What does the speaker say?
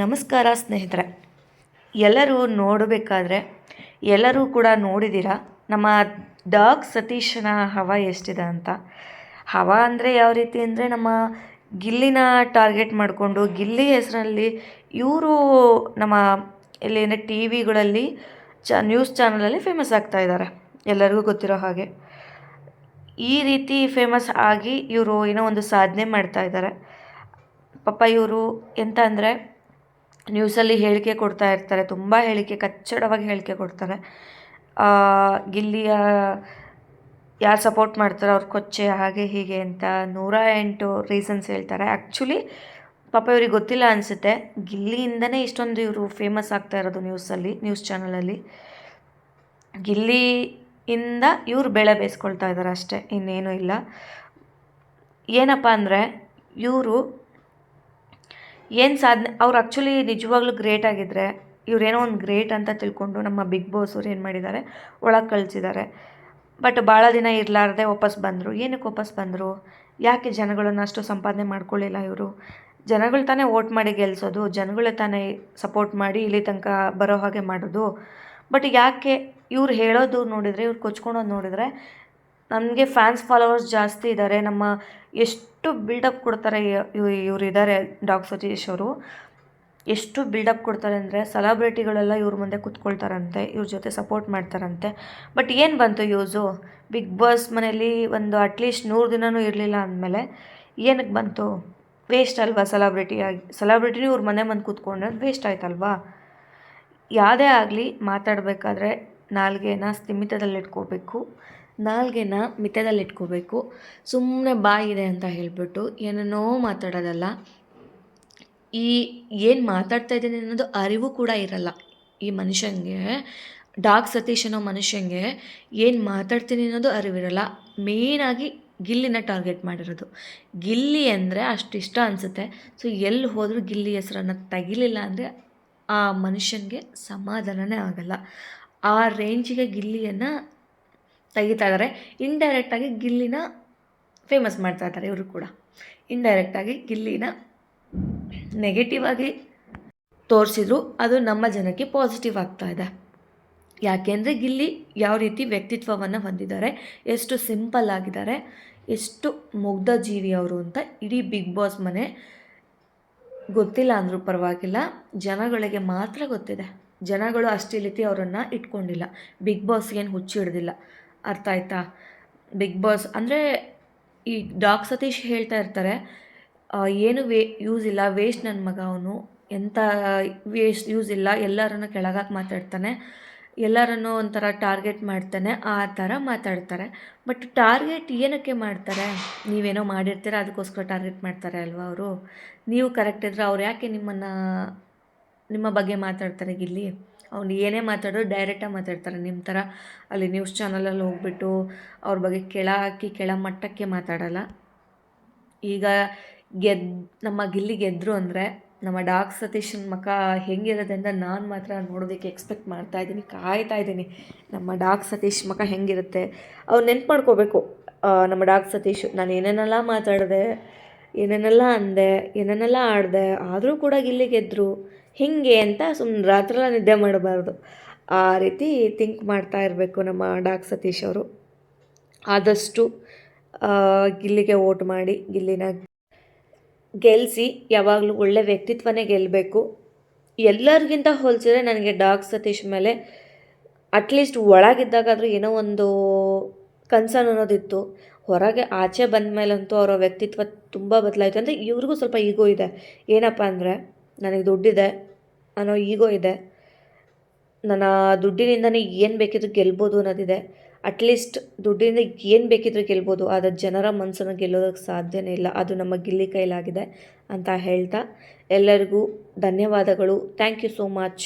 ನಮಸ್ಕಾರ ಸ್ನೇಹಿತರೆ. ಎಲ್ಲರೂ ನೋಡಬೇಕಾದ್ರೆ, ಎಲ್ಲರೂ ಕೂಡ ನೋಡಿದ್ದೀರ, ನಮ್ಮ ಡಾಗ್ ಸತೀಶನ ಹವ ಎಷ್ಟಿದೆ ಅಂತ. ಹವ ಅಂದರೆ ಯಾವ ರೀತಿ ಅಂದರೆ ನಮ್ಮ ಗಿಲ್ಲಿನ ಟಾರ್ಗೆಟ್ ಮಾಡಿಕೊಂಡು, ಗಿಲ್ಲಿ ಹೆಸರಲ್ಲಿ ಇವರು ನಮ್ಮ ಇಲ್ಲಿ ಟಿ ವಿಗಳಲ್ಲಿ ಚ ನ್ಯೂಸ್ ಚಾನಲಲ್ಲಿ ಫೇಮಸ್ ಆಗ್ತಾ ಇದ್ದಾರೆ, ಎಲ್ಲರಿಗೂ ಗೊತ್ತಿರೋ ಹಾಗೆ. ಈ ರೀತಿ ಫೇಮಸ್ ಆಗಿ ಇವರು ಏನೋ ಒಂದು ಸಾಧನೆ ಮಾಡ್ತಾ ಇದ್ದಾರೆ. ಪಾಪ ಇವರು ಎಂತ ಅಂದರೆ ನ್ಯೂಸಲ್ಲಿ ಹೇಳಿಕೆ ಕೊಡ್ತಾ ಇರ್ತಾರೆ, ತುಂಬ ಹೇಳಿಕೆ, ಕಚ್ಚಡವಾಗಿ ಹೇಳಿಕೆ ಕೊಡ್ತಾರೆ. ಗಿಲ್ಲಿಯ ಯಾರು ಸಪೋರ್ಟ್ ಮಾಡ್ತಾರೋ ಅವ್ರ ಕೊಚ್ಚೆ, ಹಾಗೆ ಹೀಗೆ ಅಂತ ನೂರ ಎಂಟು ರೀಸನ್ಸ್ ಹೇಳ್ತಾರೆ. ಆ್ಯಕ್ಚುಲಿ ಪಾಪ ಇವ್ರಿಗೆ ಗೊತ್ತಿಲ್ಲ ಅನಿಸುತ್ತೆ. ಗಿಲ್ಲಿಯಿಂದನೇ ಇಷ್ಟೊಂದು ಇವರು ಫೇಮಸ್ ಆಗ್ತಾ ಇರೋದು ನ್ಯೂಸಲ್ಲಿ, ನ್ಯೂಸ್ ಚಾನಲಲ್ಲಿ. ಗಿಲ್ಲಿಯಿಂದ ಇವರು ಬೆಳೆ ಬೇಯಿಸ್ಕೊಳ್ತಾ ಇದ್ದಾರೆ ಅಷ್ಟೇ, ಇನ್ನೇನೂ ಇಲ್ಲ. ಏನಪ್ಪ ಅಂದರೆ, ಇವರು ಏನು ಸಾಧನೆ, ಅವ್ರು ಆ್ಯಕ್ಚುಲಿ ನಿಜವಾಗ್ಲೂ ಗ್ರೇಟ್ ಆಗಿದ್ದರೆ ಇವರೇನೋ ಒಂದು ಗ್ರೇಟ್ ಅಂತ ತಿಳ್ಕೊಂಡು ನಮ್ಮ ಬಿಗ್ ಬಾಸ್ ಅವ್ರು ಏನು ಮಾಡಿದ್ದಾರೆ ಒಳಗೆ ಕಳಿಸಿದ್ದಾರೆ ಬಟ್ ಭಾಳ ದಿನ ಇರಲಾರ್ದೆ ವಾಪಸ್ ಬಂದರು. ಏನಕ್ಕೆ ವಾಪಸ್ ಬಂದರು? ಯಾಕೆ ಜನಗಳನ್ನು ಅಷ್ಟು ಸಂಪಾದನೆ ಮಾಡ್ಕೊಳ್ಳಿಲ್ಲ ಇವರು? ಜನಗಳು ತಾನೇ ವೋಟ್ ಮಾಡಿ ಗೆಲ್ಲಿಸೋದು ಜನಗಳೇ ತಾನೇ ಸಪೋರ್ಟ್ ಮಾಡಿ ಇಲ್ಲಿ ತನಕ ಬರೋ ಹಾಗೆ ಮಾಡೋದು. ಬಟ್ ಯಾಕೆ ಇವ್ರು ಹೇಳೋದು ನೋಡಿದರೆ, ಇವ್ರು ಕೊಚ್ಕೊಳೋದು ನೋಡಿದರೆ ನಮಗೆ ಫ್ಯಾನ್ಸ್ ಫಾಲೋವರ್ಸ್ ಜಾಸ್ತಿ ಇದ್ದಾರೆ ನಮ್ಮ ಎಷ್ಟು ಬಿಲ್ಡಪ್ ಕೊಡ್ತಾರೆ ಇವ್ರು ಇದ್ದಾರೆ ಡಾಕ್ ಸತೀಶ್ ಅವರು. ಎಷ್ಟು ಬಿಲ್ಡಪ್ ಕೊಡ್ತಾರೆ ಅಂದರೆ ಸೆಲೆಬ್ರಿಟಿಗಳೆಲ್ಲ ಇವ್ರ ಮುಂದೆ ಕೂತ್ಕೊಳ್ತಾರಂತೆ, ಇವ್ರ ಜೊತೆ ಸಪೋರ್ಟ್ ಮಾಡ್ತಾರಂತೆ. ಬಟ್ ಏನು ಬಂತು ಯೂಸು? ಬಿಗ್ ಬಾಸ್ ಮನೇಲಿ ಒಂದು ಅಟ್ಲೀಸ್ಟ್ ನೂರು ದಿನವೂ ಇರಲಿಲ್ಲ ಅಂದಮೇಲೆ ಏನಕ್ಕೆ ಬಂತು? ವೇಸ್ಟ್ ಅಲ್ವಾ ಸೆಲೆಬ್ರಿಟಿಯಾಗಿ ಸೆಲೆಬ್ರಿಟಿನೂ ಇವ್ರ ಮನೆ ಮುಂದೆ ಕೂತ್ಕೊಂಡ್ರೆ ವೇಸ್ಟ್ ಆಯ್ತಲ್ವಾ? ಯಾವುದೇ ಆಗಲಿ ಮಾತಾಡಬೇಕಾದ್ರೆ ನಾಲ್ಗೆನ ಸ್ಥಿಮಿತದಲ್ಲಿಟ್ಕೋಬೇಕು ನಾಲ್ಗೆನ ಮಿತದಲ್ಲಿಟ್ಕೋಬೇಕು. ಸುಮ್ಮನೆ ಬಾಯಿದೆ ಅಂತ ಹೇಳಿಬಿಟ್ಟು ಏನೇನೋ ಮಾತಾಡೋದಲ್ಲ. ಈ ಏನು ಮಾತಾಡ್ತಾ ಇದ್ದೀನಿ ಅನ್ನೋದು ಅರಿವು ಕೂಡ ಇರಲ್ಲ. ಈ ಮನುಷ್ಯನಿಗೆ ಡಾಗ್ ಸತೀಶ್ ಅನ್ನೋ ಮನುಷ್ಯನಿಗೆ ಏನು ಮಾತಾಡ್ತೀನಿ ಅನ್ನೋದು ಅರಿವಿರಲ್ಲ. ಮೇಯ್ನಾಗಿ ಗಿಲ್ಲಿನ ಟಾರ್ಗೆಟ್ ಮಾಡಿರೋದು. ಗಿಲ್ಲಿ ಅಂದರೆ ಅಷ್ಟು ಇಷ್ಟ ಅನಿಸುತ್ತೆ. ಸೊ ಎಲ್ಲಿ ಹೋದರೂ ಗಿಲ್ಲಿ ಹೆಸರನ್ನು ತೆಗಿಲಿಲ್ಲ ಅಂದರೆ ಆ ಮನುಷ್ಯನಿಗೆ ಸಮಾಧಾನನೇ ಆಗಲ್ಲ. ಆ ರೇಂಜಿಗೆ ಗಿಲ್ಲಿಯನ್ನು ತೆಗಿತಾ ಇದ್ದಾರೆ ಇಂಡೈರೆಕ್ಟಾಗಿ ಗಿಲ್ಲಿನ ಫೇಮಸ್ ಮಾಡ್ತಾ ಇದ್ದಾರೆ ಇವರು ಕೂಡ. ಇಂಡೈರೆಕ್ಟಾಗಿ ಗಿಲ್ಲಿನ ನೆಗೆಟಿವ್ ಆಗಿ ತೋರಿಸಿದ್ರು. ಅದು ನಮ್ಮ ಜನಕ್ಕೆ ಪಾಸಿಟಿವ್ ಆಗ್ತಾ ಇದೆ. ಯಾಕೆಂದರೆ ಗಿಲ್ಲಿ ಯಾವ ರೀತಿ ವ್ಯಕ್ತಿತ್ವವನ್ನು ಹೊಂದಿದ್ದಾರೆ, ಎಷ್ಟು ಸಿಂಪಲ್ ಆಗಿದ್ದಾರೆ, ಎಷ್ಟು ಮುಗ್ಧ ಜೀವಿ ಅವರು ಅಂತ ಇಡೀ ಬಿಗ್ ಬಾಸ್ ಮನೆ ಗೊತ್ತಿಲ್ಲ ಅಂದರೂ ಪರವಾಗಿಲ್ಲ. ಜನಗಳಿಗೆ ಮಾತ್ರ ಗೊತ್ತಿದೆ. ಜನಗಳು ಅಷ್ಟೇ ರೀತಿ ಅವರನ್ನು ಇಟ್ಕೊಂಡಿಲ್ಲ. ಬಿಗ್ ಬಾಸ್ಗೇನು ಹುಚ್ಚಿಡೋದಿಲ್ಲ ಅರ್ಥ ಆಯ್ತಾ? ಬಿಗ್ ಬಾಸ್ ಅಂದರೆ ಈ ಡಾಕ್ ಸತೀಶ್ ಹೇಳ್ತಾ ಇರ್ತಾರೆ ಏನು ವೇ ಯೂಸ್ ಇಲ್ಲ ವೇಸ್ಟ್ ನನ್ನ ಮಗ ಅವನು ಎಂಥ ವೇಸ್ಟ್ ಯೂಸ್ ಇಲ್ಲ, ಎಲ್ಲರನ್ನು ಕೆಳಗಾಕಿ ಮಾತಾಡ್ತಾನೆ, ಎಲ್ಲರನ್ನು ಒಂಥರ ಟಾರ್ಗೆಟ್ ಮಾಡ್ತಾನೆ, ಆ ಥರ ಮಾತಾಡ್ತಾರೆ. ಬಟ್ ಟಾರ್ಗೆಟ್ ಏನಕ್ಕೆ ಮಾಡ್ತಾರೆ? ನೀವೇನೋ ಮಾಡಿರ್ತೀರ, ಅದಕ್ಕೋಸ್ಕರ ಟಾರ್ಗೆಟ್ ಮಾಡ್ತಾರೆ ಅಲ್ವಾ ಅವರು? ನೀವು ಕರೆಕ್ಟ್ ಇದ್ದರೆ ಅವ್ರು ಯಾಕೆ ನಿಮ್ಮನ್ನು, ನಿಮ್ಮ ಬಗ್ಗೆ ಮಾತಾಡ್ತಾರೆ ಗಿಲ್ಲಿ? ಅವ್ನು ಏನೇ ಮಾತಾಡೋ ಡೈರೆಕ್ಟಾಗಿ ಮಾತಾಡ್ತಾರೆ. ನಿಮ್ಮ ಥರ ಅಲ್ಲಿ ನ್ಯೂಸ್ ಚಾನಲಲ್ಲಿ ಹೋಗ್ಬಿಟ್ಟು ಅವ್ರ ಬಗ್ಗೆ ಕೆಳ ಹಾಕಿ, ಕೆಳ ಮಟ್ಟಕ್ಕೆ ಮಾತಾಡಲ್ಲ. ಈಗ ಗೆದ್, ನಮ್ಮ ಗಿಲ್ಲಿ ಗೆದ್ದರು ಅಂದರೆ ನಮ್ಮ ಡಾಕ್ ಸತೀಶನ ಮಕ ಹೆಂಗಿರುತ್ತೆ ಅಂತ ನಾನು ಮಾತ್ರ ನೋಡೋದಕ್ಕೆ ಎಕ್ಸ್ಪೆಕ್ಟ್ ಮಾಡ್ತಾ ಇದ್ದೀನಿ, ಕಾಯ್ತಾ ಇದ್ದೀನಿ. ನಮ್ಮ ಡಾಕ್ ಸತೀಶ್ ಮಕ ಹೆಂಗಿರುತ್ತೆ? ಅವ್ರು ನೆನ್ಪು ಮಾಡ್ಕೋಬೇಕು. ನಮ್ಮ ಡಾಕ್ ಸತೀಶ್, ನಾನು ಏನೇನೆಲ್ಲ ಮಾತಾಡಿದೆ ಏನೇನೆಲ್ಲ ಅಂದೆ, ಏನೇನೆಲ್ಲ ಆಡಿದೆ, ಆದರೂ ಕೂಡ ಗಿಲ್ಲಿ ಗೆದ್ದರು ಹೀಗೆ ಅಂತ ಸುಮ್ಮನೆ ರಾತ್ರೆಲ್ಲ ನಿದ್ದೆ ಮಾಡಬಾರ್ದು. ಆ ರೀತಿ ಥಿಂಕ್ ಮಾಡ್ತಾ ಇರಬೇಕು ನಮ್ಮ ಡಾಕ್ ಸತೀಶ್ ಅವರು. ಆದಷ್ಟು ಗಿಲ್ಲಿಗೆ ಓಟ್ ಮಾಡಿ, ಗಿಲ್ಲಿನ ಗೆಲ್ಲಿಸಿ ಯಾವಾಗಲೂ ಒಳ್ಳೆ ವ್ಯಕ್ತಿತ್ವನೇ ಗೆಲ್ಲಬೇಕು ಎಲ್ಲರಿಗಿಂತ ಹೋಲಿಸಿದ್ರೆ ನನಗೆ ಡಾಕ್ ಸತೀಶ್ ಮೇಲೆ ಅಟ್ಲೀಸ್ಟ್ ಒಳಗಿದ್ದಾಗಾದರೂ ಏನೋ ಒಂದು ಕನ್ಸರ್ನ್ ಅನ್ನೋದಿತ್ತು. ಹೊರಗೆ ಆಚೆ ಬಂದ ಮೇಲಂತೂ ಅವರ ವ್ಯಕ್ತಿತ್ವ ತುಂಬ ಬದಲಾಯಿತು. ಅಂದರೆ ಇವ್ರಿಗೂ ಸ್ವಲ್ಪ ಈಗೋ ಇದೆ. ಏನಪ್ಪ ಅಂದರೆ, ನನಗೆ ದುಡ್ಡಿದೆ, ಅನ್ನೋ ಈಗೋ ಇದೆ. ನನ್ನ ದುಡ್ಡಿನಿಂದನೇ ಏನು ಬೇಕಿದ್ರು ಗೆಲ್ಬೋದು ಅನ್ನೋದಿದೆ. ಅಟ್ಲೀಸ್ಟ್ ದುಡ್ಡಿಂದ ಏನು ಬೇಕಿದ್ರು ಗೆಲ್ಬೋದು, ಆದರೆ ಜನರ ಮನಸ್ಸನ್ನು ಗೆಲ್ಲೋದಕ್ಕೆ ಸಾಧ್ಯನೇ ಇಲ್ಲ. ಅದು ನಮ್ಮ ಗಿಲ್ಲಿ ಕೈಲಾಗಿದೆ ಅಂತ ಹೇಳ್ತಾ ಎಲ್ಲರಿಗೂ ಧನ್ಯವಾದಗಳು. Thank you so much